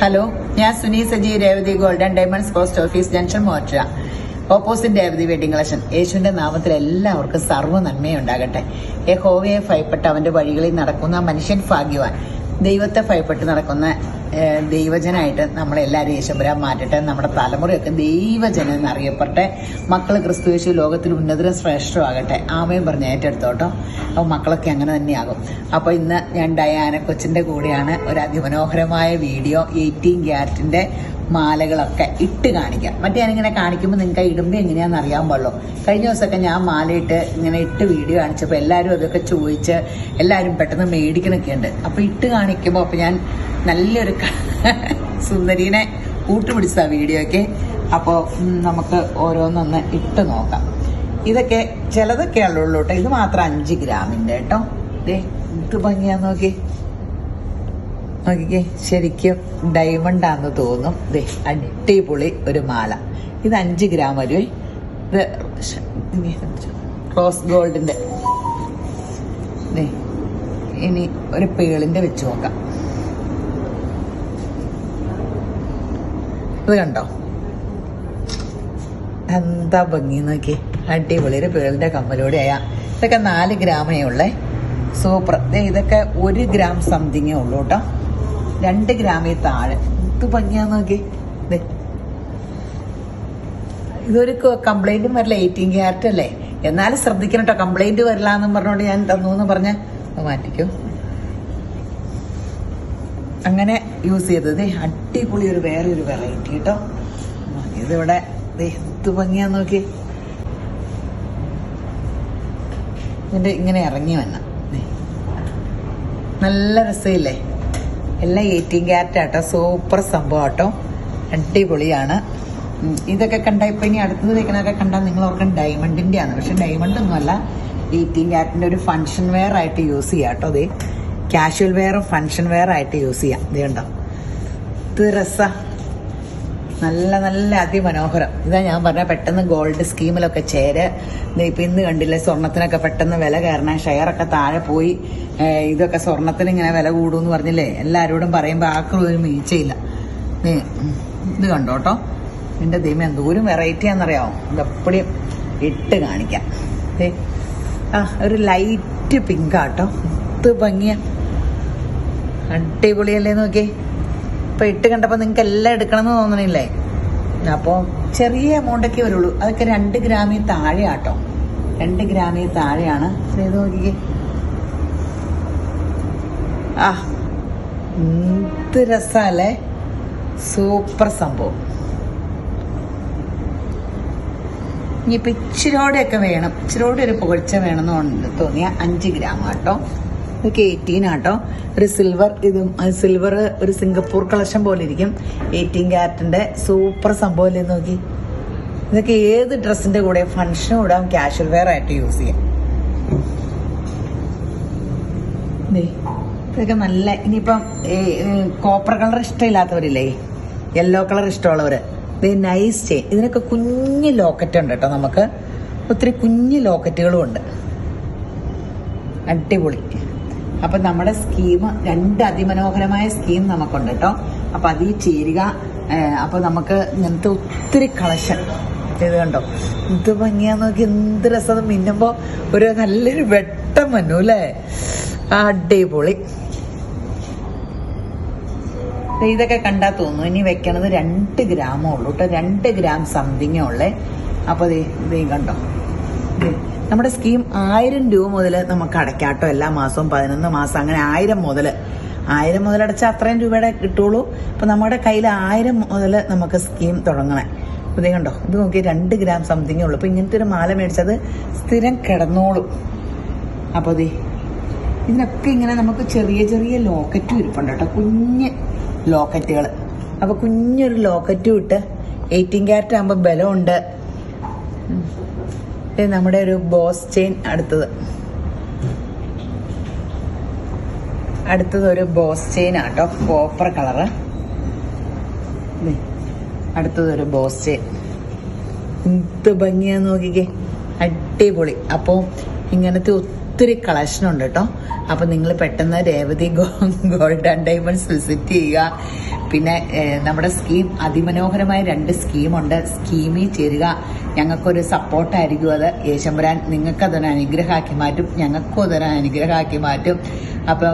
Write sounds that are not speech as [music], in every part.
Hello ഞാൻ Suni Saji Revathi golden diamonds post office junction മോറ്റ opposite Revathi wedding collection. യേശുവിന്റെ നാമത്തിൽ എല്ലാവർക്കും സർവ നന്മയുണ്ടാകട്ടെ. യഹോവയെ ഭയപ്പെട്ട് അവന്റെ വഴികളിൽ നടക്കുന്ന മനുഷ്യൻ ഭാഗ്യവാൻ. ദൈവത്തെ ഭയപ്പെട്ട് നടക്കുന്ന ദൈവജനായിട്ട് നമ്മളെല്ലാവരും യേശുപുരാൻ മാറ്റട്ടെ നമ്മുടെ തലമുറയൊക്കെ ദൈവജനം എന്നറിയപ്പെട്ടെ മക്കൾ ക്രിസ്തു യേശു ലോകത്തിൽ ഉന്നതരും ശ്രേഷ്ഠമാകട്ടെ ആമയും പറഞ്ഞ് ഏറ്റെടുത്തോട്ടോ. അപ്പോൾ മക്കളൊക്കെ അങ്ങനെ തന്നെയാകും. അപ്പോൾ ഇന്ന് ഞാൻ ഡയാന കൊച്ചിന്റെ കൂടെയാണ്. ഒരു അതിമനോഹരമായ വീഡിയോ എയ്റ്റീൻ ക്യാരറ്റിന്റെ മാലകളൊക്കെ ഇട്ട് കാണിക്കാം. മറ്റേ ഞാനിങ്ങനെ കാണിക്കുമ്പോൾ നിങ്ങൾക്ക് ഇടുമ്പോൾ എങ്ങനെയാണെന്ന് അറിയാൻ പാടുള്ളൂ. കഴിഞ്ഞ ദിവസമൊക്കെ ഞാൻ മാലയിട്ട് ഇങ്ങനെ ഇട്ട് വീഡിയോ കാണിച്ചപ്പോൾ എല്ലാവരും അതൊക്കെ ചോദിച്ച് എല്ലാവരും പെട്ടെന്ന് മേടിക്കണൊക്കെ ഉണ്ട് അപ്പോൾ ഇട്ട് കാണിക്കുമ്പോൾ അപ്പോൾ ഞാൻ നല്ലൊരു [laughs] സുന്ദരീനെ കൂട്ടുപിടിച്ച വീഡിയോയ്ക്ക്. അപ്പോൾ നമുക്ക് ഓരോന്നൊന്ന് ഇട്ട് നോക്കാം. ഇതൊക്കെ ചിലതൊക്കെ ഉള്ളൂ കേട്ടോ ഇത് മാത്രം അഞ്ച് ഗ്രാമിന്റെ കേട്ടോ. ദേ ഇത് ഭംഗിയാന്ന് നോക്കി നോക്കിക്കേ ശരിക്കും ഡയമണ്ട് ആണെന്ന് തോന്നും. ദേ അടിപൊളി ഒരു മാല. ഇത് അഞ്ച് ഗ്രാം വരുവേ ഇത് റോസ് ഗോൾഡിന്റെ. ദേ ഇനി ഒരു പേളിന്റെ വെച്ച് നോക്കാം. ഇത് കണ്ടോ? എന്താ ഭംഗി നോക്കി അടിപൊളി ഒരു പേളിന്റെ കമ്മലോടെയാ ഇതൊക്കെ നാല് ഗ്രാമേ ഉള്ളേ. സൂപ്പർ. ഇതൊക്കെ ഒരു ഗ്രാം സംതിങ്ങേ ഉള്ളൂ കേട്ടോ. രണ്ട് ഗ്രാമേ താഴെ. ഇത് ഭംഗിയാ നോക്കി ഇതൊരു കംപ്ലൈന്റും വരില്ല എയ്റ്റീൻ ക്യാരറ്റ് അല്ലേ? എന്നാലും ശ്രദ്ധിക്കണം കേട്ടോ കംപ്ലൈന്റ് വരില്ല എന്നും പറഞ്ഞോണ്ട് ഞാൻ തന്നു എന്ന് പറഞ്ഞ മാറ്റിക്കോ. അങ്ങനെ യൂസ് ചെയ്തത്. അടിപൊളി ഒരു വേറെ ഒരു വെറൈറ്റി കേട്ടോ ഇതിവിടെ എന്ത് ഭംഗിയാ നോക്കി ഇതിന്റെ ഇങ്ങനെ ഇറങ്ങി വന്ന. നല്ല രസമില്ലേ എല്ലാം എയ്റ്റീൻ ക്യാരറ്റ് ആട്ടോ. സൂപ്പർ സംഭവം ആട്ടോ അടിപൊളിയാണ് ഇതൊക്കെ കണ്ട ഇപ്പൊ ഇനി അടുത്തത് വെക്കണൊക്കെ കണ്ടാൽ നിങ്ങൾ ഓർക്കും ഡയമണ്ടിന്റെ ആണ് പക്ഷെ ഡയമണ്ട് ഒന്നുമല്ല എയ്റ്റീൻ ക്യാരറ്റിന്റെ ഒരു ഫംഗ്ഷൻ വെയർ ആയിട്ട് യൂസ് ചെയ്യാം കേട്ടോ അതേ കാഷ്വൽ വെയറും ഫംഗ്ഷൻ വെയർ ആയിട്ട് യൂസ് ചെയ്യാം. ഇതേ ഉണ്ടോ ഇത് നല്ല നല്ല അതിമനോഹരം. ഇതാ ഞാൻ പറഞ്ഞ പെട്ടെന്ന് ഗോൾഡ് സ്കീമിലൊക്കെ ചേര്. ഇപ്പൊ ഇന്ന് കണ്ടില്ലേ സ്വർണത്തിനൊക്കെ പെട്ടെന്ന് വില കയറണ. ഷെയറൊക്കെ താഴെ പോയി. ഇതൊക്കെ സ്വർണത്തിന് ഇങ്ങനെ വില കൂടുമെന്ന് പറഞ്ഞില്ലേ? എല്ലാവരോടും പറയുമ്പോൾ ആക്കും ഒരു മീച്ചയില്ല. നീ ഇത് കണ്ടോ കേട്ടോ എന്റെ ദൈവം എന്തോരം വെറൈറ്റി ആണെന്നറിയാമോ ഇതെപ്പോഴും ഇട്ട് കാണിക്കാം. ആ ഒരു ലൈറ്റ് പിങ്ക് ആട്ടോ ഇത് ഭംഗിയ. അടിപൊളിയല്ലേ നോക്കിയേ? ഇപ്പൊ ഇട്ട് കണ്ടപ്പോ നിങ്ങൾക്ക് എല്ലാം എടുക്കണമെന്ന് തോന്നണില്ലേ? അപ്പോൾ ചെറിയ എമൗണ്ടൊക്കെ വരുള്ളൂ. അതൊക്കെ രണ്ട് ഗ്രാമിൽ താഴെ ആട്ടോ രണ്ട് ഗ്രാമിൽ താഴെയാണ്. ആ എന്ത് രസല്ലേ? സൂപ്പർ സംഭവം. ഇനിയിപ്പോൾ ഇച്ചിരോടെയൊക്കെ വേണം. ഇച്ചിരോടെ ഒരു പുകഴ്ച എന്ന് തോന്നിയ അഞ്ച് ഗ്രാം ആട്ടോ ഇതൊക്കെ എയ്റ്റീൻ ആട്ടോ. ഒരു സിൽവർ ഇതും സിൽവർ ഒരു സിംഗപ്പൂർ കളക്ഷൻ പോലെ ഇരിക്കും. എയ്റ്റീൻ ക്യാരറ്റിന്റെ സൂപ്പർ സംഭവം അല്ലേ നോക്കി? ഇതൊക്കെ ഏത് ഡ്രസ്സിന്റെ കൂടെ? ഫംഗ്ഷൻ ഇടാം കാഷ്വൽ വെയർ ആയിട്ട് യൂസ് ചെയ്യാം. ഇതൊക്കെ നല്ല ഇനിയിപ്പം കോപ്പർ കളർ ഇഷ്ടമില്ലാത്തവരില്ലേ? യെല്ലോ കളർ ഇഷ്ടമുള്ളവര്. നൈസ് ചെയിൻ ഇതിനൊക്കെ കുഞ്ഞ് ലോക്കറ്റ് ഉണ്ട് കേട്ടോ നമുക്ക്. ഒത്തിരി കുഞ്ഞ് ലോക്കറ്റുകളും ഉണ്ട്. അടിപൊളി. അപ്പൊ നമ്മുടെ സ്കീം രണ്ട് അതിമനോഹരമായ സ്കീം നമുക്കുണ്ട് കേട്ടോ അപ്പൊ അതിൽ ചേരുക. അപ്പൊ നമുക്ക് ഇങ്ങനത്തെ ഒത്തിരി കളക്ഷൻ. ഇത് കണ്ടോ? ഇത് ഭംഗിയാ നോക്കി എന്ത് രസം. മിന്നുമ്പോ ഒരു നല്ലൊരു വെട്ടം വന്നു അല്ലേ അടിപൊളി. ഇതൊക്കെ കണ്ടാ തോന്നുന്നു. ഇനി വെക്കണത് രണ്ട് ഗ്രാമേ ഉള്ളൂ കേട്ടോ രണ്ട് ഗ്രാം സംതിങ്ങേ ഉള്ളേ. അപ്പൊ ദേ കണ്ടോ? നമ്മുടെ സ്കീം ആയിരം രൂപ മുതൽ നമുക്ക് അടയ്ക്കാട്ടോ. എല്ലാ മാസവും പതിനൊന്ന് മാസം അങ്ങനെ ആയിരം മുതൽ ആയിരം മുതൽ അടച്ചാൽ അത്രയും രൂപയുടെ കിട്ടുള്ളൂ. അപ്പൊ നമ്മുടെ കയ്യിൽ ആയിരം മുതൽ നമുക്ക് സ്കീം തുടങ്ങണേ. അപ്പോൾ ദേ കണ്ടോ? ഇത് നോക്കി രണ്ട് ഗ്രാം സംതിങ്ങേ ഉള്ളൂ. അപ്പൊ ഇങ്ങനത്തെ ഒരു മാല മേടിച്ചത് സ്ഥിരം കിടന്നോളും. അപ്പോൾ ദേ ഇതിനൊക്കെ ഇങ്ങനെ നമുക്ക് ചെറിയ ചെറിയ ലോക്കറ്റും ഇരിപ്പുണ്ട് കേട്ടോ. കുഞ്ഞ് ലോക്കറ്റുകൾ അപ്പൊ കുഞ്ഞൊരു ലോക്കറ്റും ഇട്ട് എയ്റ്റീൻ ക്യാരറ്റ് ആകുമ്പോൾ ബലമുണ്ട്. ഉം. നമ്മുടെ ഒരു ബോസ് ചെയിൻ അടുത്തത്. അടുത്തത് ഒരു ബോസ് ചെയിൻ ആട്ടോ. Copper colour. ദേ, അടുത്തത് ഒരു ബോസ് ചെയിൻ. എന്ത് ഭംഗിയാന്ന് നോക്കിക്കേ. അടിപൊളി. അപ്പോൾ ഇങ്ങനത്തെ ഒത്തിരി കളക്ഷൻ ഉണ്ട് കേട്ടോ അപ്പോൾ നിങ്ങൾ പെട്ടെന്ന് Revathi gold and diamonds visit ചെയ്യുക. പിന്നെ നമ്മുടെ സ്കീം അതിമനോഹരമായ രണ്ട് സ്കീമുണ്ട്. സ്കീമിൽ ചേരുക. ഞങ്ങൾക്കൊരു സപ്പോർട്ടായിരിക്കും അത്. യേശമ്പരാൻ നിങ്ങൾക്ക് അതൊരു അനുഗ്രഹമാക്കി മാറ്റും. ഞങ്ങൾക്കും അതൊരു അനുഗ്രഹമാക്കി മാറ്റും. അപ്പോൾ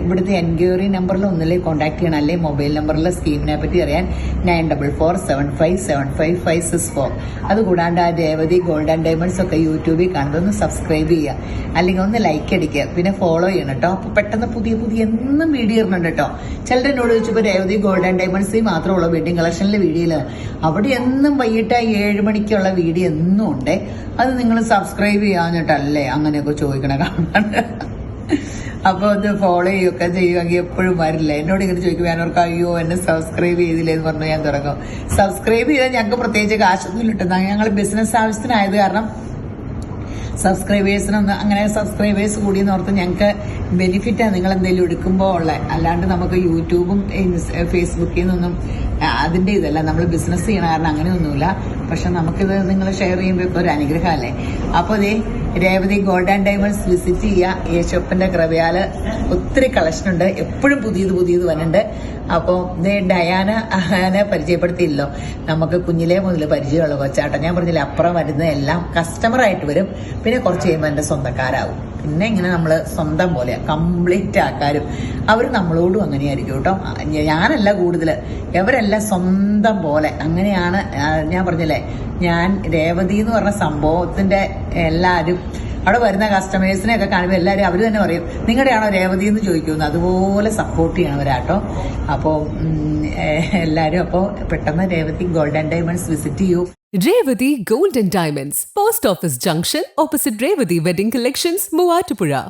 ഇവിടുത്തെ എൻക്വയറി നമ്പറിൽ ഒന്നിലേ കോൺടാക്ട് ചെയ്യണം. അല്ലെങ്കിൽ മൊബൈൽ നമ്പറിലെ സ്കീമിനെ പറ്റി അറിയാൻ nine double four seven five seven five five six four. അതുകൂടാണ്ട് ആ രേവതി ഗോൾഡ് ആൻഡ് ഡയമണ്ട്സ് ഒക്കെ യൂട്യൂബിൽ കാണുന്നത് ഒന്ന് സബ്സ്ക്രൈബ് ചെയ്യുക. അല്ലെങ്കിൽ ഒന്ന് ലൈക്ക് അടിക്കുക. പിന്നെ ഫോളോ ചെയ്യണം കേട്ടോ അപ്പോൾ പെട്ടെന്ന് പുതിയ പുതിയ എന്നും വീഡിയോ ഇടുന്നുണ്ട് കേട്ടോ ചിലർ എന്നോട് ചോദിച്ചപ്പോൾ രേവതി ഗോൾഡ് ആൻഡ് ഡയമണ്ട്സിൽ മാത്രമുള്ള വെഡിങ് കളക്ഷനിലെ വീഡിയോയിൽ അവിടെ എന്നും വൈകിട്ട് ഏഴ് മണിക്കുള്ള വീഡിയോ എന്നും ഉണ്ട്. അത് നിങ്ങൾ സബ്സ്ക്രൈബ് ചെയ്യാഞ്ഞിട്ടല്ലേ അങ്ങനെയൊക്കെ ചോദിക്കണ കാണാണ്ട് അപ്പോൾ അത് ഫോളോ ചെയ്യുകയൊക്കെ ചെയ്യുമെങ്കിൽ എപ്പോഴും വരില്ല? എന്നോട് ഇങ്ങനെ ചോദിക്കും ഞാനവർക്ക് അയ്യോ എന്നെ സബ്സ്ക്രൈബ് ചെയ്തില്ലേ? എന്ന് പറഞ്ഞു ഞാൻ തുടങ്ങും. സബ്സ്ക്രൈബ് ചെയ്താൽ ഞങ്ങൾക്ക് പ്രത്യേകിച്ച് കാശൊന്നും കിട്ടുന്ന ഞങ്ങൾ ബിസിനസ് ആവശ്യത്തിനായത് കാരണം സബ്സ്ക്രൈബേഴ്സിനൊന്ന് അങ്ങനെ സബ്സ്ക്രൈബേഴ്സ് കൂടിയെന്ന് ഓർത്ത് ഞങ്ങൾക്ക് ബെനിഫിറ്റാണ് നിങ്ങൾ എന്തെങ്കിലും എടുക്കുമ്പോൾ ഉള്ളത്. അല്ലാണ്ട് നമുക്ക് യൂട്യൂബും ഫേസ്ബുക്കിൽ നിന്നൊന്നും അതിന്റെ ഇതല്ല. നമ്മൾ ബിസിനസ് ചെയ്യണ കാരണം അങ്ങനെയൊന്നുമില്ല. പക്ഷെ നമുക്കിത് നിങ്ങൾ ഷെയർ ചെയ്യുമ്പോൾ ഇപ്പോൾ ഒരു അനുഗ്രഹമല്ലേ? അപ്പോൾ ഇതേ Revathi gold and diamonds visit ചെയ്യുക യേശപ്പന്റെ കൃപയാൽ ഒത്തിരി കളക്ഷൻ ഉണ്ട്. എപ്പോഴും പുതിയത് പുതിയത് വരുന്നുണ്ട് അപ്പോൾ ഇത് ഡയാന ആനെ പരിചയപ്പെടുത്തിയില്ലോ. നമുക്ക് കുഞ്ഞിലേ മുതൽ പരിചയമുള്ള കൊച്ചാട്ടം ഞാൻ പറഞ്ഞില്ല അപ്പുറം വരുന്ന എല്ലാം കസ്റ്റമറായിട്ട് വരും. പിന്നെ കുറച്ച് കഴിയുമ്പോൾ എന്റെ സ്വന്തക്കാരാവും. പിന്നെ ഇങ്ങനെ നമ്മൾ സ്വന്തം പോലെ കംപ്ലീറ്റ് ആക്കാരും അവർ നമ്മളോടും അങ്ങനെയായിരിക്കും കേട്ടോ. ഞാനല്ല കൂടുതൽ ഇവരെല്ലാം സ്വന്തം പോലെ. അങ്ങനെയാണ് ഞാൻ പറഞ്ഞില്ലേ ഞാൻ രേവതി എന്ന് പറഞ്ഞ സംഭവത്തിന്റെ എല്ലാവരും അവിടെ വരുന്ന കസ്റ്റമേഴ്സിനെയൊക്കെ കാണുമ്പോൾ എല്ലാവരും അവർ തന്നെ പറയും നിങ്ങളുടെയാണോ രേവതി എന്ന് ചോദിക്കുന്നു. അതുപോലെ സപ്പോർട്ട് ചെയ്യണവരാട്ടോ. അപ്പോൾ എല്ലാവരും അപ്പോൾ പെട്ടെന്ന് Revathi gold and diamonds visit ചെയ്യൂ. Revathi gold and Diamonds, Post Office Junction, opposite Revathi Wedding Collections, Muatupura.